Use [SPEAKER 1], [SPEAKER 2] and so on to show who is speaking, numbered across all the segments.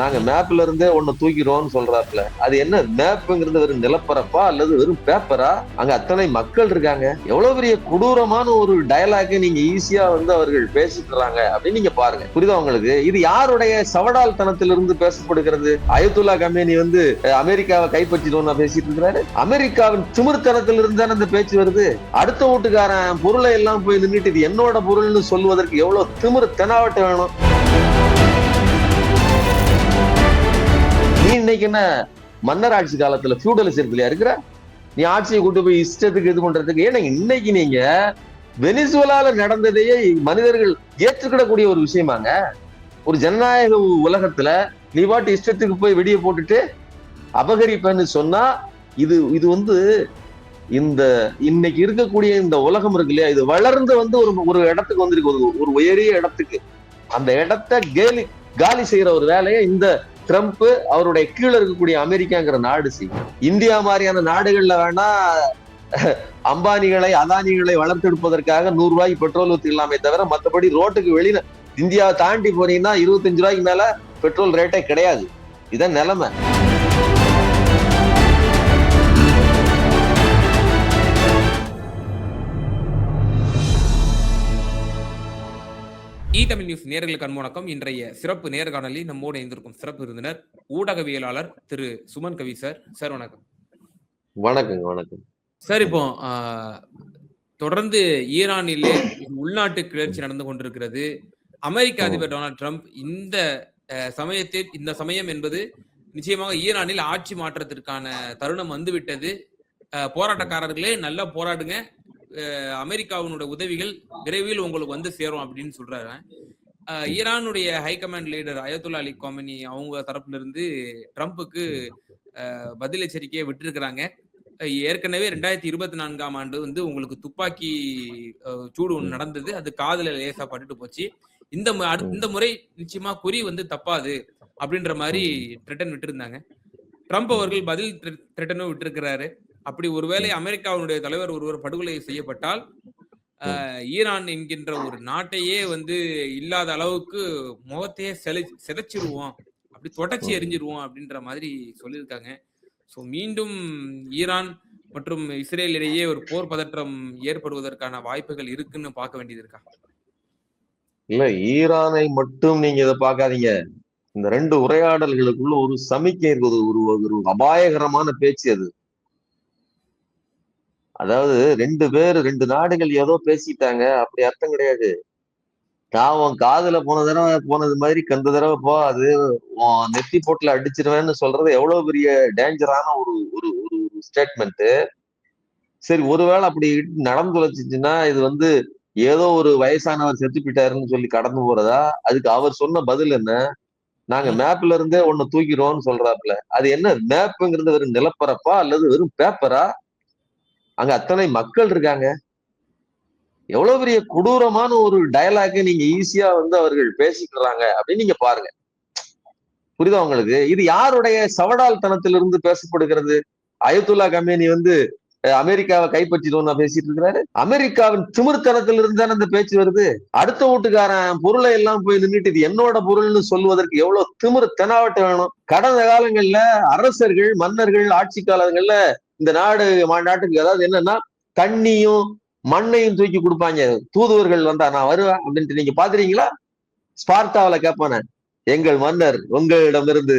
[SPEAKER 1] நாங்க மேப்ல இருந்தே ஒன்னு தூக்கிறோம்னு சொல்றாப்ல. அது என்ன மேப்புங்கிறது வெறும் நிலப்பரப்பா அல்லது வெறும் பேப்பரா அங்க அத்தனை மக்கள் இருக்காங்க. எவ்வளவு பெரிய கொடூரமான ஒரு டயலாக நீங்க ஈஸியா வந்து அவர்கள் பேசிக்கிறாங்க அப்படின்னு நீங்க பாருங்க. புரியுதா உங்களுக்கு? இது யாருடைய சவடால் தனத்திலிருந்து பேசப்படுகிறது? அயத்துல்லா கம்பெனி வந்து அமெரிக்காவை கைப்பற்றிடுவோம் பேசிட்டு இருக்கிறாரு அமெரிக்காவின் திமிர்த்தனத்திலிருந்து தானே இந்த பேச்சு வருது? அடுத்த வீட்டுக்காரன் பொருளை எல்லாம் போய் நின்றுட்டு இது என்னோட பொருள்னு சொல்லுவதற்கு எவ்வளவு திமிர் தெனாவட்ட வேணும்? நீ இன்னைக்கு என்ன மன்னர் ஆட்சி காலத்துல ஃபியூடலிசத்துல இருக்கிற? நீ ஆட்சியை கூட்டு போய் இஷ்டத்துக்கு இது பண்றதுக்கு ஏன்னா இன்னைக்கு நீங்க வெனிசுவலால நடந்ததையே மனிதர்கள் ஏற்றுக்கிடக்கூடிய ஒரு விஷயமாங்க. ஒரு ஜனநாயக உலகத்துல நீ பாட்டு இஷ்டத்துக்கு போய் வெடியை போட்டுட்டு அபகரிப்பேன்னு சொன்னா இது இது வந்து இந்த இன்னைக்கு இருக்கக்கூடிய இந்த உலகம் இருக்கு இல்லையா? இது வளர்ந்து வந்து ஒரு ஒரு இடத்துக்கு வந்திருக்கு. ஒரு ஒரு உயரிய இடத்துக்கு. அந்த இடத்த கேலி காலி செய்யற ஒரு வேலையை இந்த ட்ரம்ப் அவருடைய கீழே இருக்கக்கூடிய அமெரிக்காங்கிற நாடு சி. இந்தியா மாதிரியான நாடுகள்ல வேணா அம்பானிகளை அதானிகளை வளர்த்தெடுப்பதற்காக நூறு ரூபாய்க்கு பெட்ரோல் ஊத்திக்கலாமே தவிர மற்றபடி ரோட்டுக்கு வெளியில இந்தியாவை தாண்டி போனீங்கன்னா இருபத்தஞ்சு ரூபாய்க்கு மேல பெட்ரோல் ரேட்டே கிடையாது. இதான் நிலைமை.
[SPEAKER 2] இ தமிழ் நியூஸ் நேர்களுக்கு அன்பு இன்றைய சிறப்பு நேர்காணலில் நம்மோடு இணைந்திருக்கும் சிறப்பு விருந்தினர் ஊடகவியலாளர் திரு சுமன் கவி சார். சார் வணக்கம்.
[SPEAKER 1] வணக்கங்க வணக்கம்.
[SPEAKER 2] சார் இப்போ தொடர்ந்து ஈரானிலே உள்நாட்டு கிளர்ச்சி நடந்து கொண்டிருக்கிறது. அமெரிக்க அதிபர் டொனால்ட் ட்ரம்ப் இந்த அஹ், சமயத்தில் இந்த சமயம் என்பது நிச்சயமாக ஈரானில் ஆட்சி மாற்றத்திற்கான தருணம் வந்துவிட்டது. போராட்டக்காரர்களே நல்லா போராடுங்க. அமெரிக்காவினுடைய உதவிகள் விரைவில் உங்களுக்கு வந்து சேரும் அப்படின்னு சொல்றாரு. ஈரானுடைய ஈரானுடைய high command leader Ayatollah Ali Khamenei அவங்க தரப்புல இருந்து ட்ரம்ப்புக்கு பதில் எச்சரிக்கையை விட்டுருக்கிறாங்க. ஏற்கனவே ரெண்டாயிரத்தி இருபத்தி நான்காம் ஆண்டு வந்து உங்களுக்கு துப்பாக்கி சூடு ஒன்று நடந்தது. அது காதல லேசா பட்டுட்டு போச்சு. இந்த இந்த முறை நிச்சயமா குறி வந்து தப்பாது அப்படின்ற மாதிரி த்ரெட்டன் விட்டுருந்தாங்க. ட்ரம்ப் அவர்கள் பதில் த்ரெட்டனும் விட்டிருக்கிறாரு. அப்படி ஒருவேளை அமெரிக்காவுடைய தலைவர் ஒருவர் படுகொலை செய்யப்பட்டால் ஈரான் என்கின்ற ஒரு நாட்டையே வந்து இல்லாத அளவுக்கு முகத்தையே செலை சிதைச்சிருவோம். அப்படி தொடச்சி எரிஞ்சிருவோம் அப்படின்ற மாதிரி சொல்லியிருக்காங்க. ஸோ மீண்டும் ஈரான் மற்றும் இஸ்ரேல் இடையே ஒரு போர் பதற்றம் ஏற்படுவதற்கான வாய்ப்புகள் இருக்குன்னு பார்க்க வேண்டியது இருக்கா?
[SPEAKER 1] இல்ல ஈரானை மட்டும் நீங்க இதை பார்க்காதீங்க. இந்த ரெண்டு உரையாடல்களுக்குள்ள ஒரு சமிக்கை இருக்குது ஒரு ஒரு அபாயகரமான பேச்சு அது. அதாவது ரெண்டு பேர் ரெண்டு நாடுகள் ஏதோ பேசிட்டாங்க. அப்படி அர்த்தம் கிடையாது. நான் உன் காதுல போன தடவை போனது மாதிரி கந்த தடவை போ அது உன் நெத்தி போட்டுல அடிச்சிருவேன்னு சொல்றது எவ்வளவு பெரிய டேஞ்சரான ஒரு ஒரு ஒரு ஸ்டேட்மெண்ட் சரி ஒருவேளை அப்படி நடந்து தொலைச்சிச்சுன்னா இது வந்து ஏதோ ஒரு வயசானவர் செத்து போயிட்டாருன்னு சொல்லி கடந்து போறதா? அதுக்கு அவர் சொன்ன பதில் என்ன? நாங்க மேப்ல இருந்தே ஒண்ணு தூக்கிறோம்னு சொல்றாப்புல. அது என்ன? மேப்புங்கிறது வெறும் நிலப்பரப்பா அல்லது வெறும் பேப்பரா அங்க அத்தனை மக்கள் இருக்காங்க. எவ்வளவு பெரிய கொடூரமான ஒரு டயலாக நீங்க ஈஸியா வந்து அவர்கள் பேசிக்கிறாங்க அப்படின்னு நீங்க பாருங்க. புரியுதா உங்களுக்கு? இது யாருடைய சவடால் தனத்திலிருந்து பேசப்படுகிறது? அயத்துல்லா கம்பெனி வந்து அமெரிக்காவை கைப்பற்றிடுவோம் பேசிட்டு இருக்கிறாரு. அமெரிக்காவின் திமிர்த்தனத்திலிருந்து தானே இந்த பேச்சு வருது? அடுத்த வீட்டுக்காரன் பொருளை எல்லாம் போய் நின்றுட்டு இது என்னோட பொருள்னு சொல்வதற்கு எவ்வளவு திமிர் தெனாவட்ட வேணும்? கடந்த காலங்கள்ல அரசர்கள் மன்னர்கள் ஆட்சி காலங்கள்ல இந்த நாடு நாட்டுக்கு அதாவது என்னன்னா தண்ணியும் மண்ணையும் தூக்கி கொடுப்பாங்க. தூதுவர்கள் வந்தா நான் வருவேன் அப்படின்ட்டு நீங்க பாத்துறீங்களா ஸ்பார்த்தாவில கேட்பானே எங்கள் மன்னர் உங்களிடமிருந்து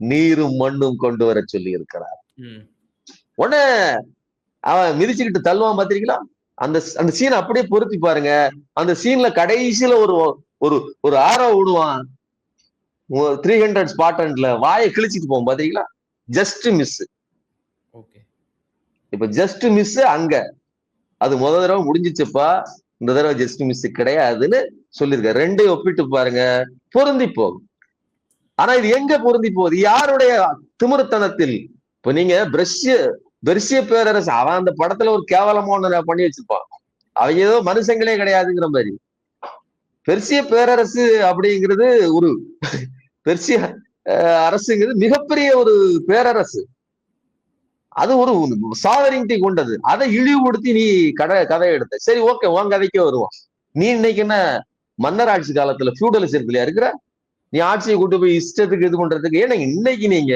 [SPEAKER 1] நீரும் மண்ணும் கொண்டு வர சொல்லி இருக்கிறார். உடனே அவன் மிதிச்சுக்கிட்டு தள்ளுவான் பாத்தீங்களா? அந்த அந்த சீனை அப்படியே பொருத்தி பாருங்க. அந்த சீன்ல கடைசியில ஒரு ஒரு ஒரு ஆரோ விடுவான் த்ரீ ஹண்ட்ரட் ஸ்பாட்டன்ல வாயை கிழிச்சிட்டு போவோம் பாத்தீங்களா? ஜஸ்ட் மிஸ் இப்ப ஜஸ்ட் மிஸ் அங்க. அது முத தடவை முடிஞ்சிச்சுப்பா. இந்த தடவை ஜஸ்ட் மிஸ் கிடையாதுன்னு சொல்லியிருக்க ரெண்டையும் ஒப்பிட்டு பாருங்க. பொருந்தி போகும். ஆனா இது எங்க பொருந்தி போகுது? யாருடைய திமிர்த்தனத்தில்? இப்ப நீங்க பிரஷ்ய பெர்சிய பேரரசு அவன் அந்த படத்துல ஒரு கேவலமான பண்ணி வச்சிருப்பான். அவங்க ஏதோ மனுஷங்களே கிடையாதுங்கிற மாதிரி. பெர்சிய பேரரசு அப்படிங்கிறது ஒரு பெர்சிய அரசுங்கிறது மிகப்பெரிய ஒரு பேரரசு. அது ஒரு சாவரிங்டி கொண்டது. அதை இழிவுபடுத்தி நீ கதை கதை எடுத்த. சரி ஓகே உன் கதைக்கே வருவோம். நீ இன்னைக்கு என்ன மன்னர் ஆட்சி காலத்துல ஃபியூடலிசத்துலயா இருக்கிற? நீ ஆட்சியை கூட்டு போய் இஷ்டத்துக்கு இது பண்றதுக்கு ஏன்னா இன்னைக்கு நீங்க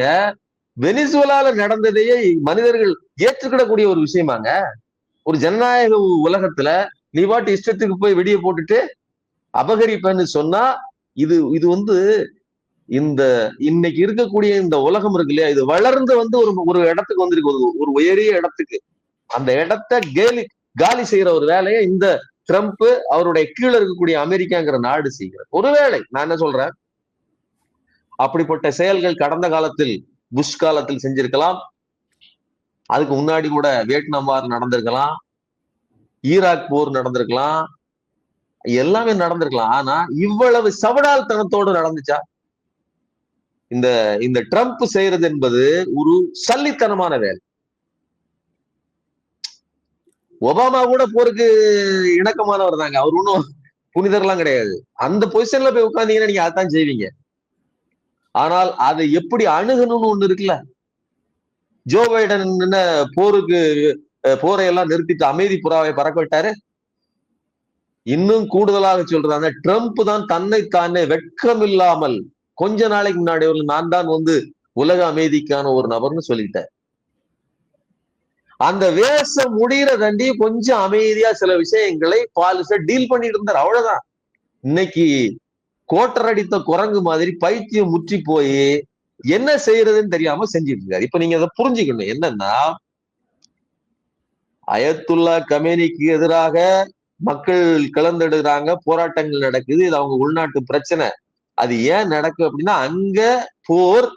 [SPEAKER 1] வெனிசுவலால நடந்ததையே மனிதர்கள் ஏற்றுக்கிடக்கூடிய ஒரு விஷயமாங்க. ஒரு ஜனநாயக உலகத்துல நீ பாட்டு இஷ்டத்துக்கு போய் வெடியை போட்டுட்டு அபகரிப்பேன்னு சொன்னா இது இது வந்து இந்த இன்னைக்கு இருக்கக்கூடிய இந்த உலகம் இருக்கு இல்லையா? இது வளர்ந்து வந்து ஒரு ஒரு இடத்துக்கு வந்திருக்கு. ஒரு- உயரிய இடத்துக்கு. அந்த இடத்த கேலி காலி செய்யற ஒரு வேலையை இந்த ட்ரம்ப் அவருடைய கீழே இருக்கக்கூடிய அமெரிக்காங்கிற நாடு செய்கிறது. ஒருவேளை நான் என்ன சொல்றேன்? அப்படிப்பட்ட செயல்கள் கடந்த காலத்தில் புஷ் காலத்தில் செஞ்சிருக்கலாம். அதுக்கு முன்னாடி கூட வியட்நாம் வார் நடந்திருக்கலாம். ஈராக் போர் நடந்திருக்கலாம். எல்லாமே நடந்திருக்கலாம். ஆனா இவ்வளவு சவடால்தனத்தோடு நடந்துச்சா? இந்த இந்த ட்ரம்ப் செய்யறது என்பது ஒரு சல்லித்தனமான வேலை. ஒபாமா கூட போருக்கு இணக்கமானவர் தாங்க. அவர் ஒன்றும் புனிதர்லாம் கிடையாது. அந்த பொசிஷன்ல போய் உட்காந்தீங்கன்னா நீங்க அதான் செய்வீங்க. ஆனால் அதை எப்படி அணுகணும்னு ஒண்ணு இருக்குல்ல? ஜோ பைடன் என்ன போருக்கு போரை எல்லாம் நிறுத்திட்டு அமைதி புறாவை பறக்க விட்டாரு? இன்னும் கூடுதலாக சொல்றாங்க ட்ரம்ப் தான் தன்னை தானே வெட்கம் இல்லாமல் கொஞ்ச நாளைக்கு முன்னாடி ஒரு நான் தான் வந்து உலக அமைதிக்கான ஒரு நபர்னு சொல்லிட்டேன். அந்த வேஷம் முடிகிற தண்டி கொஞ்சம் அமைதியா சில விஷயங்களை பாலிச டீல் பண்ணிட்டு இருந்தார். அவ்வளவுதான். இன்னைக்கு கோட்டரடித்த குரங்கு மாதிரி பைத்தியம் முற்றி போய் என்ன செய்யறதுன்னு தெரியாம செஞ்சிட்டு இருக்காரு. இப்ப நீங்க அதை புரிஞ்சுக்கணும். என்னன்னா அயத்துல்லா கமேனிக்கு எதிராக மக்கள் கிளந்தெடுக்கிறாங்க போராட்டங்கள் நடக்குது. இது அவங்க உள்நாட்டு பிரச்சனை. அது ஏன் நடக்கு அப்படின்னா அங்க போர்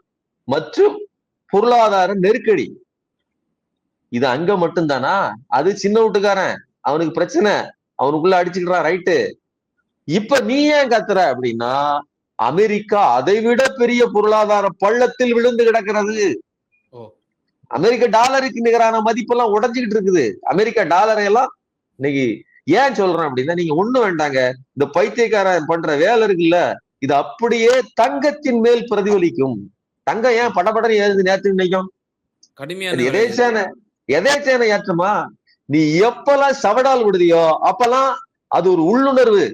[SPEAKER 1] மற்றும் பொருளாதார நெருக்கடி. இது அங்க மட்டும்தானா? அது சின்ன வீட்டுக்காரன் அவனுக்கு பிரச்சனை. அவனுக்குள்ள அடிச்சுக்கிறான் ரைட்டு இப்ப நீ ஏன் கத்துற அப்படின்னா அமெரிக்கா அதை விட பெரிய பொருளாதார பள்ளத்தில் விழுந்து கிடக்கிறது. அமெரிக்க டாலருக்கு நிகரான மதிப்பெல்லாம் உடைஞ்சுக்கிட்டு இருக்குது. அமெரிக்கா டாலரை எல்லாம் இன்னைக்கு ஏன் சொல்றேன் அப்படின்னா நீங்க ஒண்ணு வேண்டாங்க. இந்த பைத்தியக்காரன் பண்ற வேலை இருக்குல்ல இது அப்படியே தங்கத்தின் மேல் பிரதிபலிக்கும். தங்கம் ஏன் படபடன்னு ஏறுது நேற்று நினைக்கும். எதேச்சான எதேச்சான ஏற்றமா? நீ எப்பெல்லாம் சவடால் விடுதியோ அப்பெல்லாம் அது ஒரு உள்ளுணர்வு.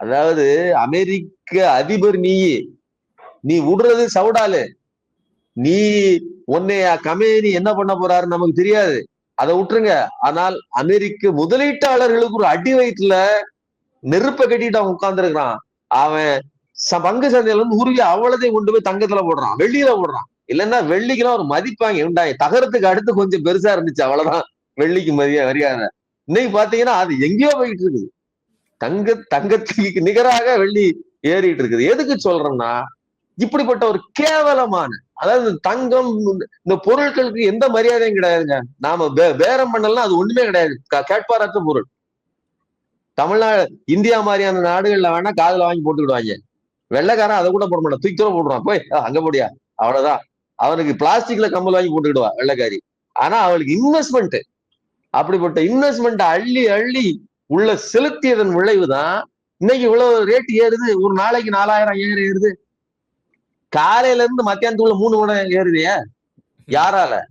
[SPEAKER 1] அதாவது அமெரிக்க அதிபர் நீ நீ விடுறது சவடாலு. நீ உன்னைய கமேனி என்ன பண்ண போறாரு நமக்கு தெரியாது. அதை விட்டுருங்க. ஆனால் அமெரிக்க முதலீட்டாளர்களுக்கு ஒரு அடி வயிற்றுல நெருப்ப கட்டிட்டு அவன் உட்கார்ந்துருக்கிறான். அவன் பங்கு சந்தையில இருந்து உருவி அவ்வளதையும் கொண்டு போய் தங்கத்துல போடுறான். வெள்ளியில போடுறான். இல்லைன்னா வெள்ளிக்கெல்லாம் ஒரு மதிப்பாங்க உண்டாங்க தகரத்துக்கு அடுத்து கொஞ்சம் பெருசா இருந்துச்சு அவ்வளவுதான். வெள்ளிக்கு மதிய மரியாதை இன்னைக்கு பாத்தீங்கன்னா அது எங்கேயோ போயிட்டு இருக்குது. தங்க தங்கத்துக்கு நிகராக வெள்ளி ஏறிட்டு இருக்குது. எதுக்கு சொல்றேன்னா இப்படிப்பட்ட ஒரு கேவலமான அதாவது தங்கம் இந்த பொருட்களுக்கு எந்த மரியாதையும் கிடையாதுங்க. நாம பேரம் பண்ணலாம் அது ஒண்ணுமே கிடையாது. க- பொருள். தமிழ்நாடு இந்தியா மாதிரியான நாடுகள்ல வேணா காதுல வாங்கி போட்டுக்கிடுவாங்க. வெள்ளைக்காரன் அதை கூட போட மாட்டான். தூக்கி தூரம் போடுறான் போய் அங்க போடியா? அவ்வளவுதான். அவனுக்கு பிளாஸ்டிக்ல கம்பல் வாங்கி போட்டுக்கிடுவா வெள்ளைக்காரி. ஆனா அவளுக்கு இன்வெஸ்ட்மெண்ட் அப்படிப்பட்ட இன்வெஸ்ட்மெண்ட் அள்ளி அள்ளி உள்ள செலுத்தியதன் விளைவுதான் இன்னைக்கு இவ்வளவு ரேட் ஏறுது. ஒரு நாளைக்கு நாலாயிரம் ஏறு ஏறுது. காலையில இருந்து மத்தியானத்துக்குள்ள மூணு மணி ஏறுதியே. யாரால?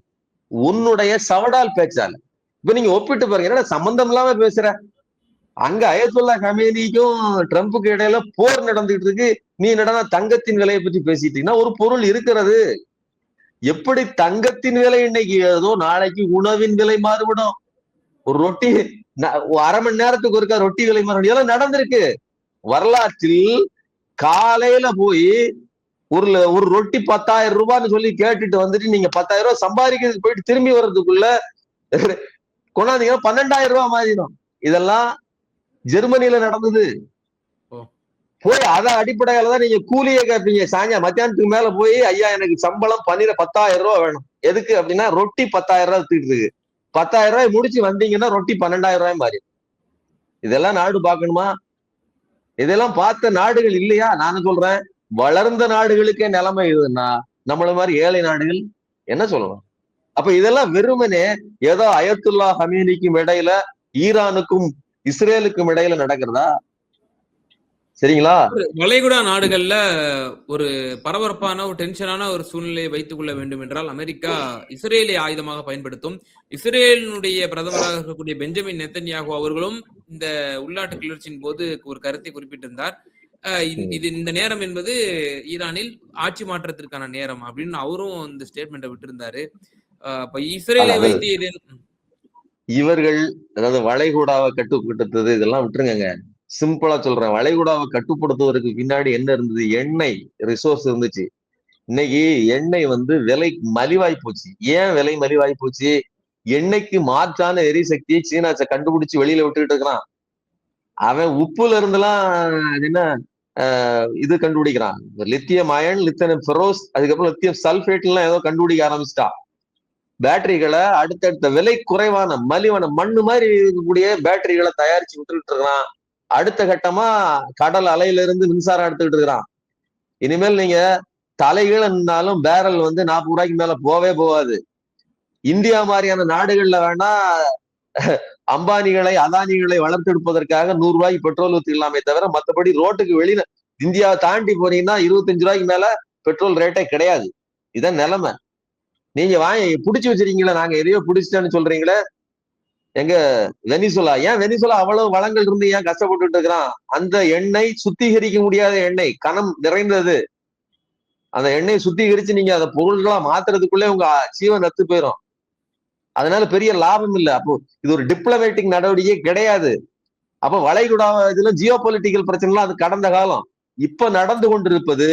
[SPEAKER 1] உன்னுடைய சவடால் பேச்சால. இப்ப நீங்க ஒப்பிட்டு பாருங்க என்னடா சம்பந்தம் இல்லாம பேசுற? அங்க அயத்துல்லா கமேனிக்கும் ட்ரம்ப்புக்கு இடையில போர் நடந்துட்டு இருக்கு. நீ என்னடா தங்கத்தின் விலையை பத்தி பேசிட்டீங்கன்னா ஒரு பொருள் இருக்கிறது. எப்படி தங்கத்தின் விலை இன்னைக்கு ஏதோ நாளைக்கு உணவின் விலை மாறுபடும். ஒரு ரொட்டி அரை மணி நேரத்துக்கு ஒருக்கா ரொட்டி விலை மாறுபடும் இதெல்லாம் நடந்திருக்கு. வரலாற்றில் காலையில போய் ஒரு ஒரு ரொட்டி பத்தாயிரம் ரூபான்னு சொல்லி கேட்டுட்டு வந்துட்டு நீங்க பத்தாயிரம் ரூபாய் சம்பாதிக்கிறதுக்கு போயிட்டு திரும்பி வர்றதுக்குள்ள கொண்டாந்தீங்கன்னா பன்னெண்டாயிரம் ரூபாய் மாறிடும். இதெல்லாம் ஜெர்மனியில நடந்தது. போய் அத அடிப்படையில தான் நீங்க கூலியே கேட்பீங்க சாயங்கால மத்தியானத்துக்கு மேல போய் ஐயா எனக்கு சம்பளம் பன்னிர பத்தாயிரம் ரூபாய் வேணும். எதுக்கு அப்படின்னா ரொட்டி பத்தாயிரம் ரூபாய் தூக்கிட்டு பத்தாயிரம் ரூபாய் முடிச்சு வந்தீங்கன்னா ரொட்டி பன்னெண்டாயிரம் ரூபாய் மாறி இதெல்லாம் நாடு பார்க்கணுமா? இதெல்லாம் பார்த்த நாடுகள் இல்லையா? நான் சொல்றேன்? வளர்ந்த நாடுகளுக்கே நிலைமை இதுன்னா நம்மள மாதிரி ஏழை நாடுகள் என்ன சொல்லணும்? அப்ப இதெல்லாம் வெறுமனே ஏதோ அயத்துல்லா ஹமீனிக்கும் இடையில ஈரானுக்கும் இஸ்ரேலுக்கும் இடையில நடக்கிறதா? சரிங்களா?
[SPEAKER 2] வளைகுடா நாடுகள்ல ஒரு பரபரப்பான ஒரு டென்ஷனான ஒரு சூழ்நிலையை வைத்துக் கொள்ள வேண்டும் என்றால் அமெரிக்கா இஸ்ரேலை ஆயுதமாக பயன்படுத்தும். இஸ்ரேலினுடைய பிரதமராக இருக்கக்கூடிய பெஞ்சமின் நெத்தன்யாகு அவர்களும் இந்த உள்நாட்டு கிளர்ச்சியின் போது ஒரு கருத்தை குறிப்பிட்டிருந்தார். இது இந்த நேரம் என்பது ஈரானில் ஆட்சி மாற்றத்திற்கான நேரம் அப்படின்னு அவரும் இந்த ஸ்டேட்மெண்ட்டை விட்டிருந்தாரு. அப்ப இஸ்ரேலை வைத்து
[SPEAKER 1] இவர்கள் அதாவது வளைகுடாவை கட்டுப்படுத்துறது இதெல்லாம் விட்டுருங்க சிம்பிளா சொல்றேன். வளைகுடாவை கட்டுப்படுத்துவதற்கு பின்னாடி என்ன இருந்தது? எண்ணெய் ரிசோர்ஸ் இருந்துச்சு. இன்னைக்கு எண்ணெய் வந்து விலை மலிவாய் போச்சு. ஏன் விலை மலிவாய் போச்சு? எண்ணெய்க்கு மாற்றான எரிசக்தியை சீனா கண்டுபிடிச்சு வெளியில விட்டுக்கிட்டு இருக்கிறான். அவன் உப்புல இருந்தெல்லாம் என்ன ஆஹ், இது கண்டுபிடிக்கிறான். லித்தியம் அயன் லித்தியம் ஃபெரோஸ் அதுக்கப்புறம் லித்தியம் சல்ஃபேட் எல்லாம் ஏதோ கண்டுபிடிக்க ஆரம்பிச்சிட்டான் பேட்டரிகளை அடுத்தடுத்த விலை குறைவான மலிவான மண்ணு மாதிரி இருக்கக்கூடிய பேட்டரிகளை தயாரிச்சு விட்டுக்கிட்டு இருக்கிறான். அடுத்த கட்டமா கடல் அலையில இருந்து மின்சாரம் எடுத்துக்கிட்டு இருக்கிறான். இனிமேல் நீங்க தலைகீழ நின்னாலும் பேரல் வந்து நாற்பது ரூபாய்க்கு மேல போவே போகாது. இந்தியா மாதிரியான நாடுகள்ல வேணா அம்பானிகளை அதானிகளை வளர்த்தெடுப்பதற்காக நூறு ரூபாய்க்கு பெட்ரோல் ஊத்திக்கலாமே தவிர மத்தபடி ரோட்டுக்கு வெளியில இந்தியாவை தாண்டி போனீங்கன்னா இருபத்தஞ்சு ரூபாய்க்கு மேல பெட்ரோல் ரேட்டே கிடையாது. இதான் நிலைமை. நீங்க வாங்கி பிடிச்சி வச்சிருக்கீங்களா? நாங்க எதையோ பிடிச்சிட்டேன்னு சொல்றீங்களே? எங்க வெனிசுலா? ஏன் வெனிசுலா அவ்வளவு வளங்கள் இருந்து ஏன் கஷ்டப்பட்டுட்டு இருக்கிறான்? அந்த எண்ணெய் சுத்திகரிக்க முடியாத எண்ணெய் கணம் நிறைந்தது. அந்த எண்ணெயை சுத்திகரிச்சு நீங்க அந்த பொருள்களா மாத்துறதுக்குள்ளே உங்க ஜீவன் நத்து போயிடும் அதனால பெரிய லாபம் இல்லை. அப்போ இது ஒரு டிப்ளமேட்டிக் நடவடிக்கை கிடையாது. அப்போ வளைகுடா இதுல ஜியோ பொலிட்டிக்கல் பிரச்சனைலாம் அது கடந்த காலம். இப்ப நடந்து கொண்டிருப்பது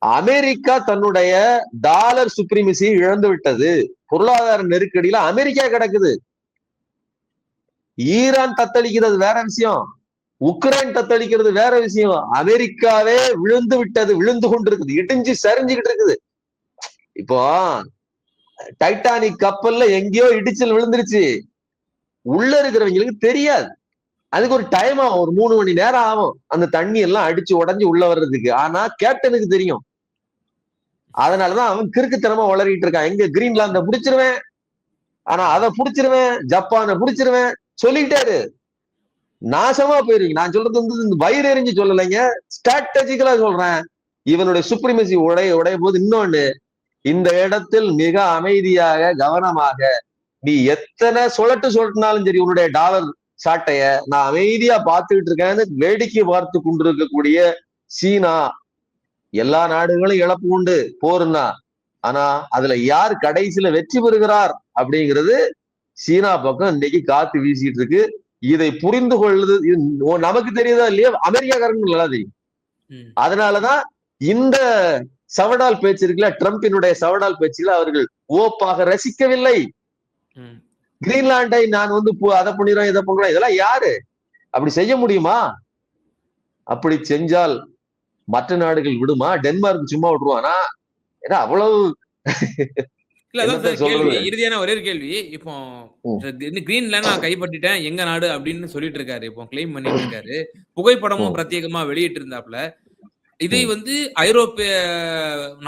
[SPEAKER 1] அமெரிக்கா தன்னுடைய டாலர் சுப்ரீமசி இழந்து விட்டது. பொருளாதார நெருக்கடியில அமெரிக்கா கிடக்குது. ஈரான் தத்தளிக்கிறது வேற விஷயம். உக்ரைன் தத்தளிக்கிறது வேற விஷயம். அமெரிக்காவே விழுந்து விட்டது விழுந்து கொண்டிருக்குது. இடிஞ்சு சரிஞ்சுக்கிட்டு இருக்குது. இப்போ டைட்டானிக் கப்பல்ல எங்கேயோ இடிச்சல் விழுந்துருச்சு. உள்ள இருக்கிறவங்களுக்கு தெரியாது. அதுக்கு ஒரு டைம் ஆகும். ஒரு மூணு மணி நேரம் ஆகும். அந்த தண்ணி எல்லாம் அடிச்சு உடஞ்சி உள்ள வர்றதுக்கு. ஆனா கேப்டனுக்கு தெரியும். அதனாலதான் அவன் கிறுக்குத்தனமா வளரிட்டு இருக்கான். எங்க கிரீன்லாந்த புடிச்சிருவேன். ஆனா அதை புடிச்சிருவேன் ஜப்பானை புடிச்சிருவேன் சொல்லிட்டாரு நாசமா போயிருவீங்க. நான் சொல்றது வந்து இந்த வயிறு எறிஞ்சு சொல்லலைங்க. ஸ்ட்ராட்டஜிக்கலா சொல்றேன். இவனுடைய சுப்ரிமசி உடைய உடைய போது இன்னொன்னு இந்த இடத்தில் மிக அமைதியாக கவனமாக நீ எத்தனை சொல்லட்டு சொல்லட்டினாலும் சரி உன்னுடைய டாலர் சாட்டைய நான் அமைதியா பார்த்துக்கிட்டு இருக்கேன்னு வேடிக்கை பார்த்து கொண்டிருக்கக்கூடிய சீனா எல்லா நாடுகளும் இழப்பு உண்டு போருன்னா ஆனா அதுல யார் கடைசியில வெற்றி பெறுகிறார் அப்படிங்கிறது சீனா பக்கம் இன்னைக்கு காத்து வீசிட்டு இருக்கு. இதை புரிந்து கொள்வது நமக்கு தெரியுதா இல்லையா? அமெரிக்காக்காரங்க நல்லா தெரியும். அதனாலதான் இந்த சவடால் பேச்சு இருக்குல்ல ட்ரம்பினுடைய சவடால் பேச்சுல அவர்கள் ஓப்பாக ரசிக்கவில்லை. கிரீன்லாண்டை நான் வந்து அதை பண்ணிடுறேன் இதை பண்றேன் இதெல்லாம் யாரு? அப்படி செய்ய முடியுமா? அப்படி செஞ்சால் மற்ற நாடுகள் விடுமா? டென்மார்க் சும்மா விட்டுருவானா? ஏன்னா அவ்வளவு?
[SPEAKER 2] இறுதியான ஒரே ஒரு கேள்வி. இப்போ கிரீன்ல நான் கைப்பற்றிட்டேன் எங்க நாடு அப்படின்னு சொல்லிட்டு இருக்காரு. இப்போ கிளைம் பண்ணிட்டு இருக்காரு. புகைப்படமும். பிரத்யேகமா வெளியிட்டு இருந்தாப்ல இதை. வந்து ஐரோப்பிய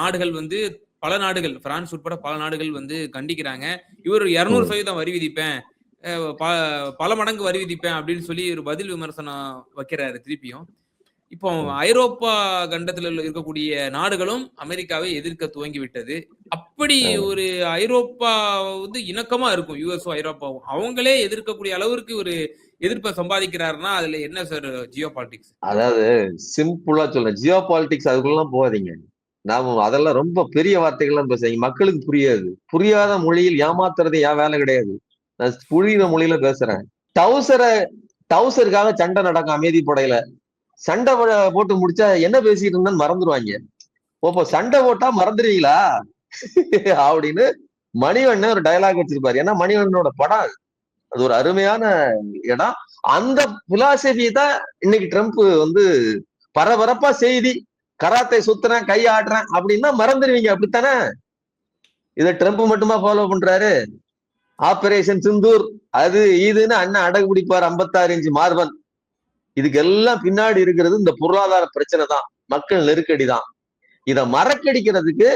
[SPEAKER 2] நாடுகள் வந்து பல நாடுகள் பிரான்ஸ் உட்பட பல நாடுகள் வந்து கண்டிக்கிறாங்க. இவர் இருநூறு. சதவீதம் வரி விதிப்பேன். பல மடங்கு வரி விதிப்பேன் அப்படின்னு சொல்லி ஒரு பதில் விமர்சனம் வைக்கிறாரு திருப்பியும். இப்போ. ஐரோப்பா கண்டத்துல இருக்கக்கூடிய நாடுகளும் அமெரிக்காவை எதிர்க்க துவங்கி விட்டது அப்படி. ஒரு ஐரோப்பா வந்து இணக்கமா இருக்கும். யுஎஸும் ஐரோப்பாவும் அவங்களே எதிர்க்கக்கூடிய அளவிற்கு ஒரு எதிர்ப்பை சம்பாதிக்கிறாருன்னா அதுல என்ன சார் ஜியோ பாலிடிக்ஸ்
[SPEAKER 1] அதாவது சிம்பிளா சொல்றேன். ஜியோ பாலிடிக்ஸ் அதுக்குள்ளலாம் போகாதீங்க. நாம அதெல்லாம் ரொம்ப பெரிய வார்த்தைகள்லாம் பேசுறீங்க மக்களுக்கு புரியாது. புரியாத மொழியில் ஏமாத்துறது என் வேலை கிடையாது. நான் புரியுற மொழியில பேசுறேன். டவுசரை டவுசருக்காக சண்டை நடக்கும் அமைதி படையில. சண்டை போட்டு முடிச்சா என்ன பேசிட்டு இருந்தான்னு மறந்துடுவாங்க ஓப்போ சண்டை போட்டா மறந்துடுவீங்களா அப்படின்னு மணிவண்ணன் ஒரு டயலாக் வச்சிருப்பாரு. ஏன்னா மணிவண்ணனோட படம் அது. அது ஒரு அருமையான இடம். அந்த பிலாசபி தான் இன்னைக்கு ட்ரம்ப் வந்து பரபரப்பா செய்தி கராத்தை சுத்துறேன் கை ஆடுறேன் அப்படின்னா மறந்துடுவீங்க அப்படித்தானே? இதை ட்ரம்ப் மட்டுமா ஃபாலோ பண்றாரு? ஆபரேஷன் சிந்தூர் அது இதுன்னு அண்ணன் அடகு பிடிப்பார் ஐம்பத்தாறு இன்ச்சு மார்பன். இதுக்கு எல்லாம் பின்னாடி இருக்கிறது இந்த பொருளாதார பிரச்சனை தான். மக்கள் நெருக்கடி தான். இதை மறக்கடிக்கிறதுக்கு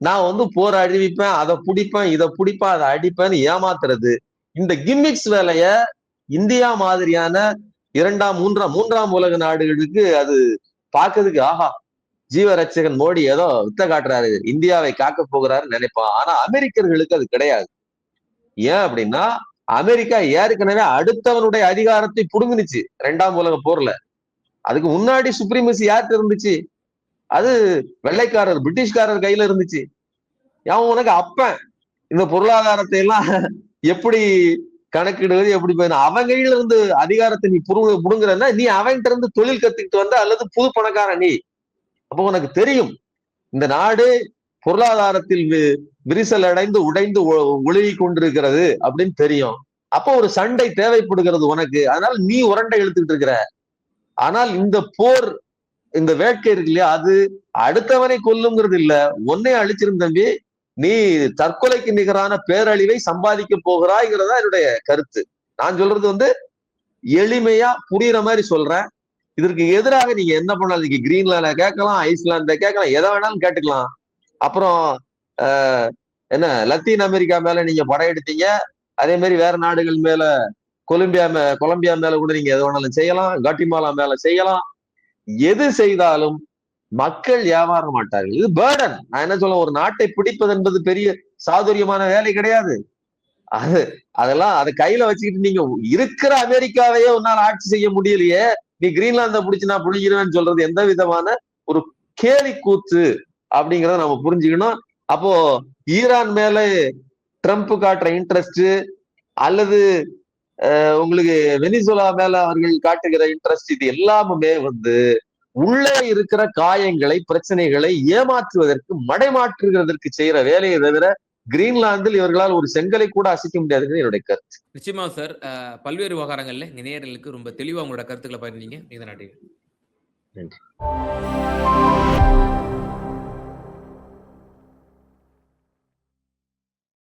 [SPEAKER 1] நான் வந்து போர் அழிவிப்பேன் அதை பிடிப்பேன் இதை பிடிப்பேன் அதை அடிப்பேன்னு ஏமாத்துறது. இந்த கிம்மிக்ஸ் வேலைய இந்தியா மாதிரியான இரண்டாம் மூன்றாம் மூன்றாம் உலக நாடுகளுக்கு அது பார்க்கறதுக்கு ஆஹா ஜீவரட்சகன் மோடி ஏதோ வித்த காட்டுறாரு. இந்தியாவை காக்க போகிறாரு நினைப்பான். ஆனா அமெரிக்கர்களுக்கு அது கிடையாது. ஏன் அப்படின்னா அமெரிக்கா ஏற்கனவே அடுத்தவனுடைய அதிகாரத்தை புடுங்கினுச்சு. ரெண்டாம் உலக போர்ல. அதுக்கு முன்னாடி சுப்ரீமசி யார்கிட்ட இருந்துச்சு? அது வெள்ளைக்காரர் பிரிட்டிஷ்காரர் கையில இருந்துச்சு. அவன் உனக்கு அப்பன் இந்த பொருளாதாரத்தை எல்லாம் எப்படி கணக்கிடுவது எப்படி போய் அவன் கையில இருந்து அதிகாரத்தை நீ புரு புடுங்குறன்னா நீ அவன்கிட்ட இருந்து தொழில் கத்துக்கிட்டு வந்த அல்லது புது பணக்காரன் நீ. அப்போ உனக்கு தெரியும். இந்த நாடு பொருளாதாரத்தில் விரிசல் அடைந்து உடைந்து ஒ- ஒழுகி கொண்டிருக்கிறது அப்படின்னு தெரியும். அப்போ ஒரு சண்டை தேவைப்படுகிறது உனக்கு. அதனால நீ உரண்டை இழுத்துக்கிட்டு இருக்கிற. ஆனால் இந்த போர் இந்த வேட்கை இருக்கு இல்லையா அது அடுத்தவனை கொல்லுங்கிறது இல்ல. உன்னை அழிச்சிரும் தம்பி. நீ தற்கொலைக்கு நிகரான பேரழிவை சம்பாதிக்க போகிறாய்ங்கிறதா என்னுடைய கருத்து. நான் சொல்றது வந்து எளிமையா புரியுற மாதிரி சொல்றேன். இதற்கு எதிராக நீங்க என்ன பண்ணலாம்? நீங்க கிரீன்லாண்ட கேட்கலாம் ஐஸ்லாண்ட கேட்கலாம் எதை வேணாலும் கேட்டுக்கலாம். அப்புறம் என்ன லத்தீன் அமெரிக்கா மேல நீங்க படையெடுத்தீங்க அதே மாதிரி வேற நாடுகள் மேல கொலம்பியா மே கொலம்பியா மேல கூட நீங்க எது வேணாலும் செய்யலாம். காட்டிமாலா மேல செய்யலாம். எது செய்தாலும் மக்கள் ஏமாற மாட்டார்கள். இது பேர்டன் நான் என்ன சொல்ல ஒரு நாட்டை பிடிப்பது என்பது பெரிய சாதுரியமான வேலை கிடையாது. அது அதெல்லாம் அதை கையில வச்சுக்கிட்டு நீங்க இருக்கிற அமெரிக்காவையே உன்னால ஆட்சி செய்ய முடியலையே. நீ கிரீன்லாந்த பிடிச்சி நான் புழிஞ்சிருவேன்னு சொல்றது எந்த விதமான ஒரு கேலி கூத்து அப்படிங்கறத நம்ம புரிஞ்சுக்கணும். அப்போ ஈரான் மேல ட்ரம்ப் காட்டுற இன்ட்ரெஸ்ட் அல்லது உங்களுக்கு வெனிசுலா மேல அவர்கள் காட்டுகிற இன்ட்ரெஸ்ட் இது எல்லாமுமே வந்து உள்ளே இருக்கிற காயங்களை பிரச்சனைகளை ஏமாற்றுவதற்கு மடைமாற்றுகிறதற்கு செய்யற வேலையை தவிர கிரீன்லாந்தில் இவர்களால் ஒரு செங்கலை கூட அசைக்க முடியாதுன்னு என்னுடைய கருத்து.
[SPEAKER 2] நிச்சயமா சார் பல்வேறு விவகாரங்கள்ல இங்க ரொம்ப தெளிவா உங்களோட கருத்துக்களை இந்த நாட்டில்
[SPEAKER 1] நன்றி.